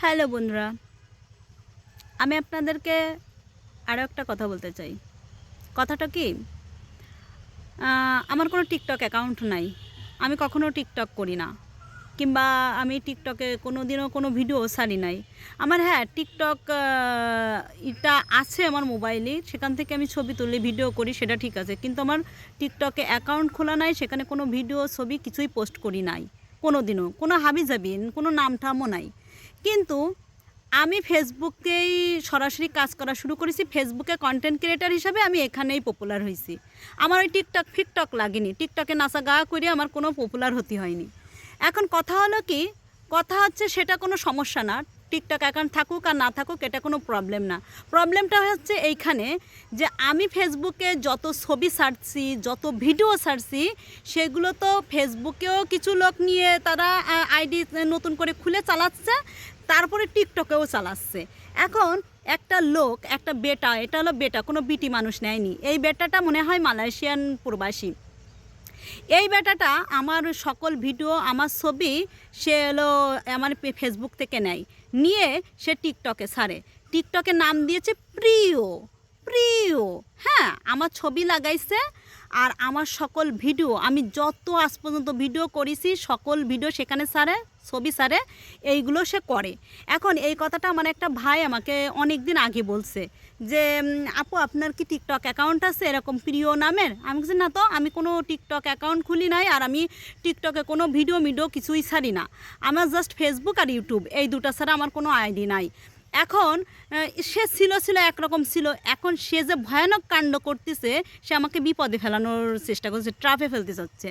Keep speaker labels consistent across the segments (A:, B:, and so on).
A: Hello বন্ধুরা, আমি আপনাদেরকে আরও একটা কথা বলতে চাই। কথাটা কি? আমার কোনো টিকটক অ্যাকাউন্ট নাই। আমি কখনো টিকটক করি না। কিংবা আমি টিকটকে কোনো দিনও কোনো ভিডিও সারি নাই। আমার হ্যাঁ টিকটক এটা আছে আমার মোবাইলে। সেখান থেকে আমি ছবি তুলি, ভিডিও করি, সেটা ঠিক আছে। কিন্তু আমার টিকটকে অ্যাকাউন্ট খোলা নাই, সেখানে কোনো ভিডিও, ছবি কিছুই পোস্ট করি নাই। কোনো দিনও কোনো হাবি জাবিন কোনো নাম ঠামও নাই। কিন্তু আমি ফেসবুকেই সরাসরি কাজ করা শুরু করেছি। ফেসবুকে কন্টেন্ট ক্রিয়েটার হিসাবে আমি এখানেই পপুলার হয়েছি আমার ওই টিকটক ফিকটক লাগেনি। টিকটকে নাচা গা করে আমার কোনো পপুলার হতে হয়নি। এখন কথা হলো কি, কথা হচ্ছে সেটা কোনো সমস্যা না। টিকটক অ্যাকাউন্ট থাকুক আর না থাকুক, এটা কোনো প্রবলেম না। প্রবলেমটা হচ্ছে এইখানে যে আমি ফেসবুকে যত ছবি ছাড়ছি, যত ভিডিও ছাড়ছি, সেগুলো তো ফেসবুকেও কিছু লোক নিয়ে তারা আইডি নতুন করে খুলে চালাচ্ছে। তারপরে টিকটকেও চালাচ্ছে। এখন একটা লোক, একটা বেটা, এটা হলো বেটা, কোনো বিটি মানুষ নেয়নি। এই বেটাটা মনে হয় মালয়েশিয়ান প্রবাসী। এই বেটাটা আমার সকল ভিডিও, আমার ছবি সে হলো আমার ফেসবুক থেকে নেয়। নিয়ে সে টিকটকে ছাড়ে। টিকটকে নাম দিয়েছে প্রিয় প্রিয়। হ্যাঁ আমার ছবি লাগাইছে আর আমার সকল ভিডিও, আমি যত আজ পর্যন্ত ভিডিও করেছি, সকল ভিডিও সেখানে সারে ছবি সারে এইগুলো সে করে। এখন এই কথাটা আমার একটা ভাই আমাকে অনেক দিন আগে বলছে যে আপু, আপনার কি টিকটক অ্যাকাউন্ট আছে? এরকম প্রিয় নামের? আমি বলছি, না তো, আমি কোনো টিকটক অ্যাকাউন্ট খুলি নাই আর আমি টিকটকে কোনো ভিডিও মিডিও কিছুই ছাড়ি না। আমার জাস্ট ফেসবুক আর ইউটিউব এই দুটো ছাড়া আমার কোনো আইডি নাই। এখন সে ছিল ছিল একরকম ছিল। এখন সে যে ভয়ানক কাণ্ড করতেছে, সে আমাকে বিপদে ফেলানোর চেষ্টা করছে, ট্রাফে ফেলতে চাচ্ছে।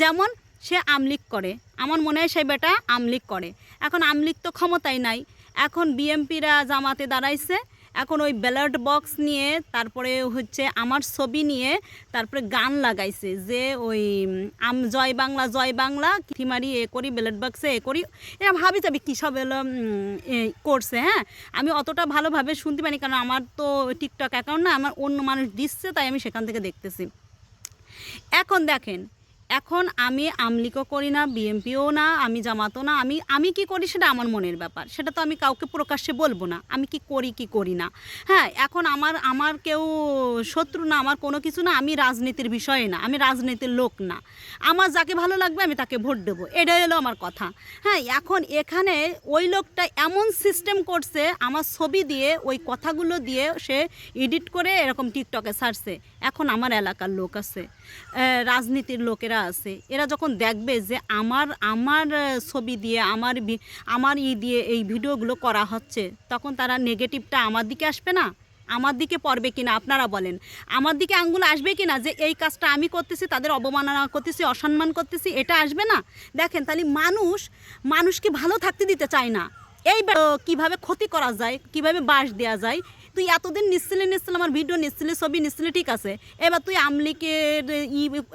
A: যেমন সে আমলিক করে। আমার মনে হয় সে বেটা আমলিক করে। এখন আমলিক তো ক্ষমতাই নাই। এখন বিএমপিরা জামাতে দাঁড়াইছে। এখন ওই ব্যালট বক্স নিয়ে তারপরে হচ্ছে আমার ছবি নিয়ে তারপরে গান লাগাইছে যে ওই, আম জয় বাংলা জয় বাংলা কিমারি এ করি ব্যালট বক্সে এ করি। এরা ভাবি যাবে কী সব এলো করছে হ্যাঁ? আমি অতটা ভালোভাবে শুনতে পারি কারণ আমার তো টিকটক অ্যাকাউন্ট না, আমার অন্য মানুষ দিচ্ছে, তাই আমি সেখান থেকে দেখতেছি। এখন দেখেন এখন আমি আমলিকও করি না, বিএমপিও না, আমি জামাতও না, আমি আমি কি করি সেটা আমার মনের ব্যাপার। সেটা তো আমি কাউকে প্রকাশ্যে বলব না, আমি কি করি কি করি না। হ্যাঁ এখন আমার আমার কেউ শত্রু না, আমার কোনো কিছু না, আমি রাজনীতির বিষয়ে না, আমি রাজনীতির লোক না। আমার যাকে ভালো লাগবে আমি তাকে ভোট দেবো, এটাই হলো আমার কথা। হ্যাঁ এখন এখানে ওই লোকটা এমন সিস্টেম করছে, আমার ছবি দিয়ে, ওই কথাগুলো দিয়ে সে এডিট করে এরকম টিকটকে ছাড়ছে এখন আমার এলাকার লোক আছে রাজনীতির লোকেরা আছে, এরা যখন দেখবে যে আমার আমার ছবি দিয়ে, আমার আমার ই দিয়ে এই ভিডিওগুলো করা হচ্ছে, তখন তারা নেগেটিভটা আমার দিকে আসবে না? আমার দিকে পড়বে কিনা? আপনারা বলেন। আমার দিকে আঙ্গুল আসবে কিনা যে এই কাজটা আমি করতেছি, তাদের অবমাননা করতেছি, অসম্মান করতেছি, এটা আসবে না? দেখেন, তাহলে মানুষ, মানুষকে ভালো থাকতে দিতে চায় না। এই কীভাবে ক্ষতি করা যায়, কীভাবে বাস দেওয়া যায় তুই এতদিন নিচ্ছিলি, নিচ্ছিল, আমার ভিডিও নিচ্ছিলি, ছবি নিচ্ছিলি, ঠিক আছে? এবার তুই আমলিকের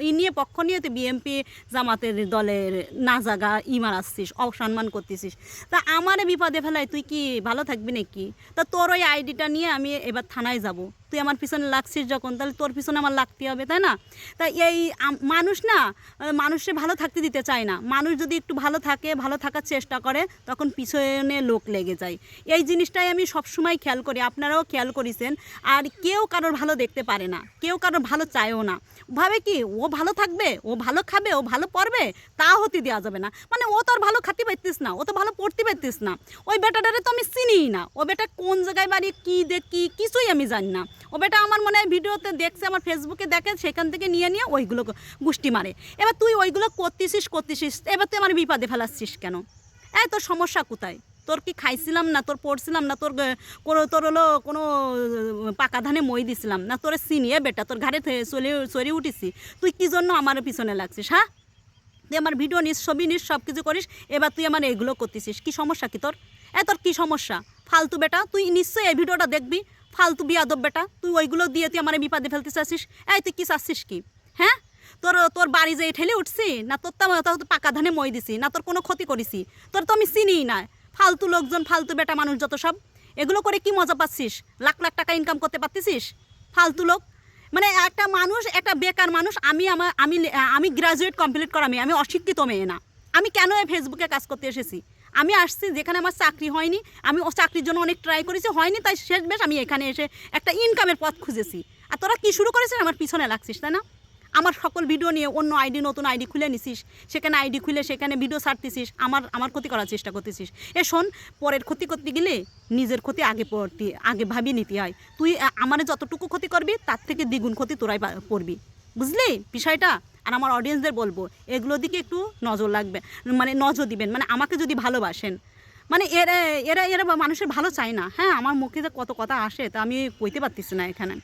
A: ই নিয়ে, পক্ষ নিয়ে তুই বিএমপি জামাতের দলের না জাগা ই আসছিস, অসম্মান করতেছিস। তা আমারে বিপদে ফেলায় তুই কি ভালো থাকবি নাকি? তা তোর ওই আইডিটা নিয়ে আমি এবার থানায় যাব। তুই আমার পিছনে লাগছিস যখন, তাহলে তোর পিছনে আমার লাগতে হবে, তাই না? তা এই মানুষ না মানুষে ভালো থাকতে দিতে চায় না। মানুষ যদি একটু ভালো থাকে, ভালো থাকার চেষ্টা করে, তখন পিছনে লোক লেগে যায়। এই জিনিসটাই আমি সবসময় খেয়াল করি, আপনারাও খেয়াল করেছেন। আর কেউ কারোর ভালো দেখতে পারে না, কেউ কারোর ভালো চায়ও না। ভাবে কি, ও ভালো থাকবে, ও ভালো খাবে, ও ভালো পড়বে, তা হতে দেওয়া যাবে না। মানে ও তো আর ভালো খাতে পারতিস না, ও তো ভালো পড়তে পারতিস না। ওই বেটাটারে তো আমি চিনিই না, ও বেটা কোন জায়গায় বাড়ি, কী দেখি কিছুই আমি জানি না। ও বেটা আমার মনে হয় ভিডিওতে দেখছে, আমার ফেসবুকে দেখে, সেখান থেকে নিয়ে নিয়ে ওইগুলো গুষ্টি মারে। এবার তুই ওইগুলো করতেছিস করতেছিস, এবার তুই আমার বিপদে ফেলাচ্ছিস কেন? এই তোর সমস্যা কোথায়? তোর কি খাইছিলাম না, তোর পড়ছিলাম না, তোর, কোনো, তোর হলো কোনো পাকা ধানে মই দিছিলাম না, তোর চিনিয়ে বেটা, তোর ঘাড়ে চলে, চড়ে উঠিছি। তুই কি জন্য আমার পিছনে লাগছিস হ্যাঁ? তুই আমার ভিডিও নিস, ছবি নিস সব কিছু করিস, এবার তুই আমার এগুলো করতেছিস। কি সমস্যা কি তোর? এ তোর কি সমস্যা? ফালতু বেটা, তুই নিশ্চয়ই এই ভিডিওটা দেখবি। ফালতু বিয়াদব বেটা, তুই ওইগুলো দিয়ে তুই আমার বিপদে ফেলতে চাচ্ছিস। এই তুই কি চাচ্ছিস কি? হ্যাঁ? তোর তোর বাড়ি যে ঠেলে উঠছি, না তোর তো পাকা ধানে মই দিছি, না তোর কোনো ক্ষতি করেছি। তোর তো আমি চিনিই না। ফালতু লোকজন, ফালতু বেটা মানুষ যত সব, এগুলো করে কি মজা পাচ্ছিস? লাখ লাখ টাকা ইনকাম করতে পারতেছিস? ফালতু লোক মানে একটা মানুষ, একটা বেকার মানুষ, আমি আমার, আমি আমি গ্রাজুয়েট কমপ্লিট করা আমি অশিক্ষিত মেয়ে না। আমি কেন এই ফেসবুকে কাজ করতে এসেছি? আমি আসছি যেখানে আমার চাকরি হয়নি, আমি ও চাকরির জন্য অনেক ট্রাই করেছি, হয়নি, তাই শেষ বেশ আমি এখানে এসে একটা ইনকামের পথ খুঁজেছি। আর তোরা কী শুরু করেছিস? আমার পিছনে লাগছিস, তাই না? আমার সকল ভিডিও নিয়ে অন্য আইডি, নতুন আইডি খুলে নিছিস, সেখানে আইডি খুলে সেখানে ভিডিও ছাড়তেছিস, আমার আমার ক্ষতি করার চেষ্টা করতেছিস। এ শোন, পরের ক্ষতি করতে গেলে নিজের ক্ষতি আগে পড়তে, আগে ভাবিয়ে নিতে হয়। তুই আমার যতটুকু ক্ষতি করবি, তার থেকে দ্বিগুণ ক্ষতি তোরাই পড়বি। বুঝলি বিষয়টা? আর আমার অডিয়েন্সদের বলব, এগুলো দিকে একটু নজর লাগবে মানে নজর দিবেন মানে আমাকে যদি ভালোবাসেন। মানে এরা এরা এরা মানুষের ভালো চায় না। হ্যাঁ আমার মুখে যে কত কথা আসে, তা আমি কইতে পারতেছি না এখানে।